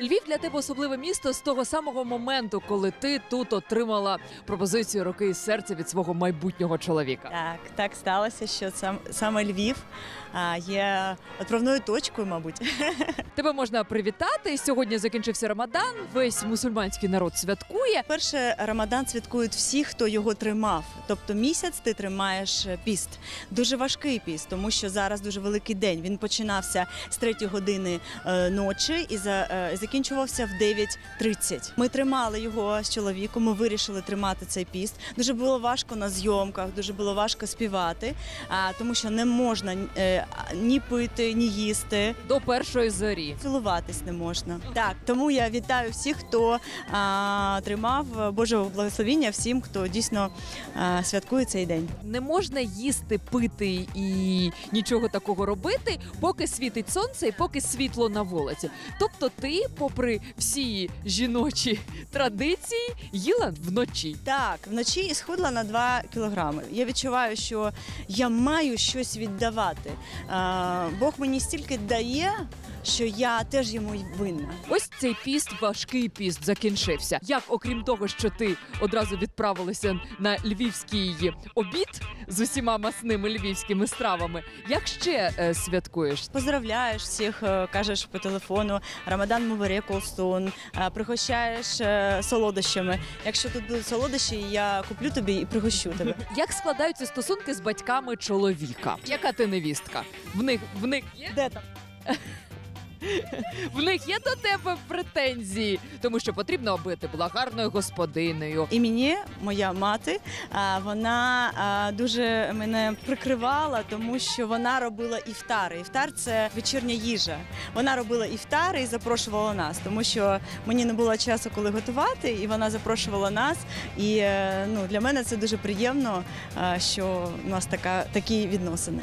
Львів для тебе особливе місто з того самого моменту, коли ти тут отримала пропозицію руки і серця від свого майбутнього чоловіка. Так, так сталося, що сам, саме Львів а, є відправною точкою, мабуть. Тебе можна привітати. Сьогодні закінчився Рамадан. Весь мусульманський народ святкує. Перше, Рамадан святкують всі, хто його тримав. Тобто місяць ти тримаєш піст. Дуже важкий піст, тому що зараз дуже великий день. Він починався з 3 години е, ночі і за, е, закінчувався в 9.30. Ми тримали його з чоловіком. Ми вирішили тримати цей піст. Дуже було важко на зйомках, дуже було важко співати, тому що не можна е, ні пити, ні їсти. До першої зорі Цілуватись не можна. Так, тому я вітаю всіх, хто а, тримав Божого благословіння, всім, хто дійсно а, святкує цей день. не можна їсти, пити і нічого такого робити, поки світить сонце і поки світло на вулиці. Тобто, ти, попри всі жіночі традиції, їла вночі. Так, вночі і схудла на 2 кілограми. Я відчуваю, що я маю щось віддавати. А, Бог мені стільки дає, що я теж йому й винна. Ось цей піст, важкий піст закінчився. Як, окрім того, що ти одразу відправилася на львівський обід з усіма масними львівськими стравами, як ще е, святкуєш? Поздравляєш всіх, е, кажеш по телефону Рамадан Мувере Колстун, пригощаєш е, солодощами. Якщо тут будуть солодощі, я куплю тобі і пригощу тебе. Як складаються стосунки з батьками чоловіка? Яка ти невістка? В них в них є Де там? В них є до тебе претензії, тому що потрібно, аби ти була господинею. І мені моя мати, вона дуже мене прикривала, тому що вона робила іфтари. Іфтар це вечірня їжа. Вона робила іфтари і запрошувала нас, тому що мені не було часу, коли готувати, і вона запрошувала нас. І е, ну для мене це дуже приємно, що у нас така такі відносини.